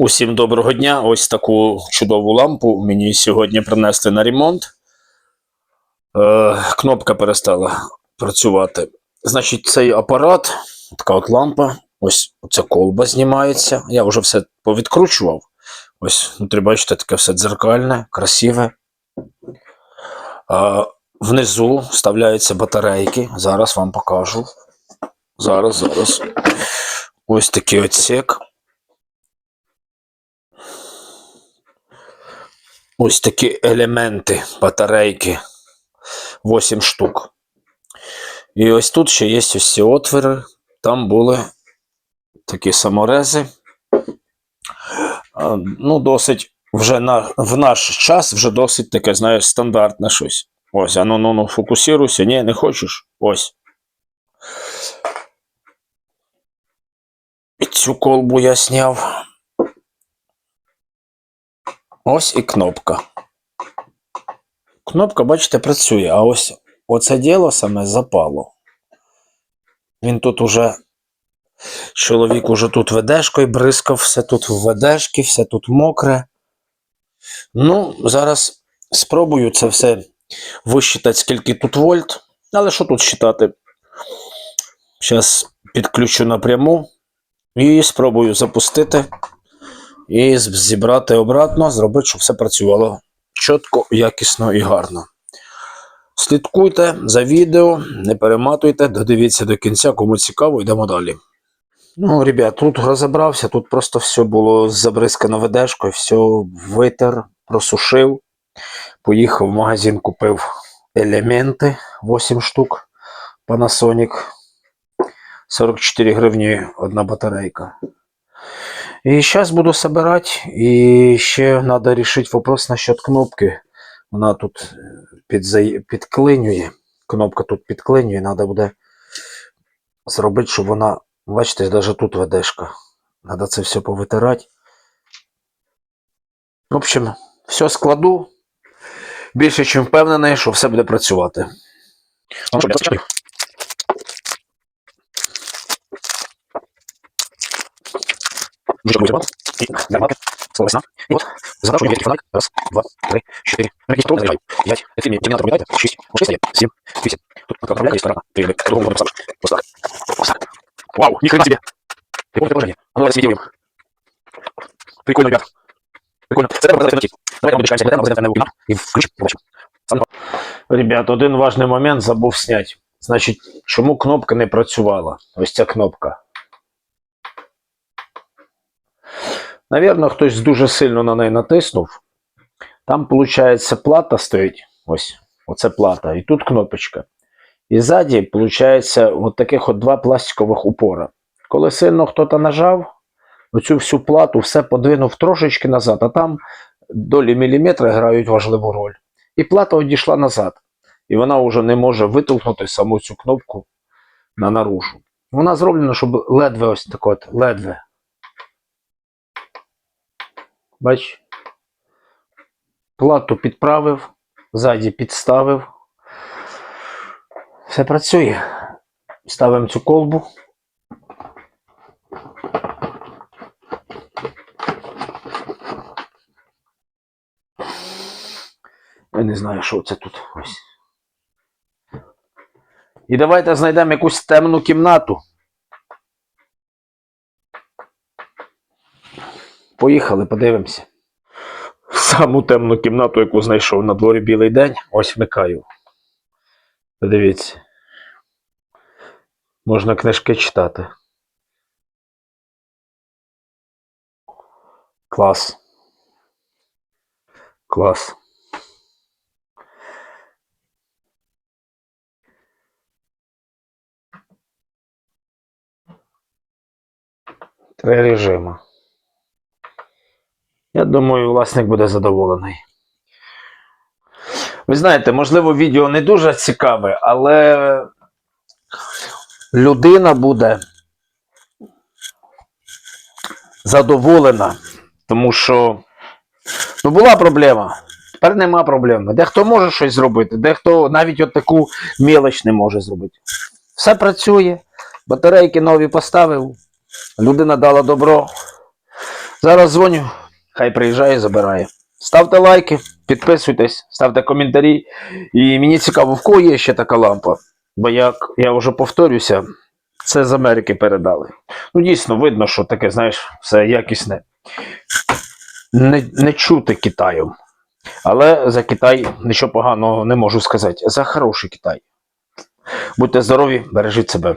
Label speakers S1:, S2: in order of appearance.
S1: Усім доброго дня. Ось таку чудову лампу мені сьогодні принесли на ремонт. Е, кнопка перестала працювати. Значить, цей апарат, така от лампа, ось ця колба знімається. Я вже все повідкручував. Ось, внутрі, бачите, таке все дзеркальне, красиве. А, внизу вставляються батарейки. Зараз вам покажу. Зараз, зараз. Ось такий отсек. Ось такі елементи батарейки. 8 штук. І ось тут ще є ось ці отвори. Там були такі саморези. Ну, досить вже на, в наш час вже досить таке, знаєш, стандартне щось. Ось, а ну, ну, ну, фокусируйся. Ні, не хочеш? Ось. І цю колбу я зняв. Ось і кнопка. Кнопка, бачите, працює, а ось оце діло саме запало. Він тут уже. Чоловік уже тут ведешкою бризкав, все тут в ведешки, все тут мокре. Ну, зараз спробую це все висчитати, скільки тут вольт. Але що тут считати? Зараз підключу напряму і спробую запустити і зібрати обратно, зробити, щоб все працювало чітко, якісно і гарно. Слідкуйте за відео, не перематуйте, додивіться до кінця, кому цікаво, йдемо далі. Ну, ребят, тут розібрався, тут просто все було забризкано ведешкою, все витер, просушив. Поїхав в магазин, купив елементи 8 штук Panasonic. 44 гривні одна батарейка. І зараз буду собирати. І ще треба вирішити вопрос насчет кнопки. Вона тут е, підзай... підклинює. Кнопка тут підклинює, треба буде зробити, щоб вона. Бачите, навіть тут ведешка. Треба це все повитирати. В общем, все складу. Більше, ніж впевнений, що все буде працювати. Ну, що, я скачаю. Дуже будет И нормально. Слово весна. И вот задачу я фонарик. Раз, два, три, четыре. Ну, какие стороны набираю. Пять. Это мне терминатор набирает. Шесть. Вот шесть стоит. Семь. Восемь. Тут направляю есть сторона. Три. Другому можно поставить. Вот так. Вот так. Вау, ни хрена себе. Прикольное положение. А ну давай смедируем. Прикольно, ребят. Прикольно. Це треба розповісти. Давай там дочекаємося, будемо розглядати вебінар і включимо, побачимо. Саме. Ребят, один важний момент забув зняти. Значить, чому кнопка не працювала? Ось ця кнопка. Навірно, хтось дуже сильно на неї натиснув. Там, виходить, плата стоїть. Ось, оце плата. І тут кнопочка. І ззаді, виходить, от таких от два пластикових упора. Коли сильно хтось нажав, оцю всю плату все подвинув трошечки назад, а там долі міліметра грають важливу роль. І плата одійшла назад. І вона вже не може витолкнути саму цю кнопку на нарушу. Вона зроблена, щоб ледве ось так от, ледве. Бач. Плату підправив, ззаді підставив. Все працює. Ставимо цю колбу. Я не знаю, що це тут ось. І давайте знайдемо якусь темну кімнату. Поїхали, подивимося. Саму темну кімнату, яку знайшов на дворі білий день, ось вмикаю. Подивіться. Можна книжки читати. Клас. Клас. Три режими. Я думаю, власник буде задоволений. Ви знаєте, можливо, відео не дуже цікаве, але людина буде задоволена, тому що ну, була проблема. Тепер нема проблеми. Дехто може щось зробити, дехто навіть от таку мілоч не може зробити. Все працює, батарейки нові поставив, людина дала добро. Зараз дзвоню, хай приїжджає забирає. Ставте лайки, підписуйтесь, ставте коментарі. І мені цікаво, в кого є ще така лампа. Бо як я вже повторюся, це з Америки передали. Ну, дійсно, видно, що таке, знаєш, все якісне. Не, не чути Китаю. Але за Китай нічого поганого не можу сказати. За хороший Китай. Будьте здорові, бережіть себе.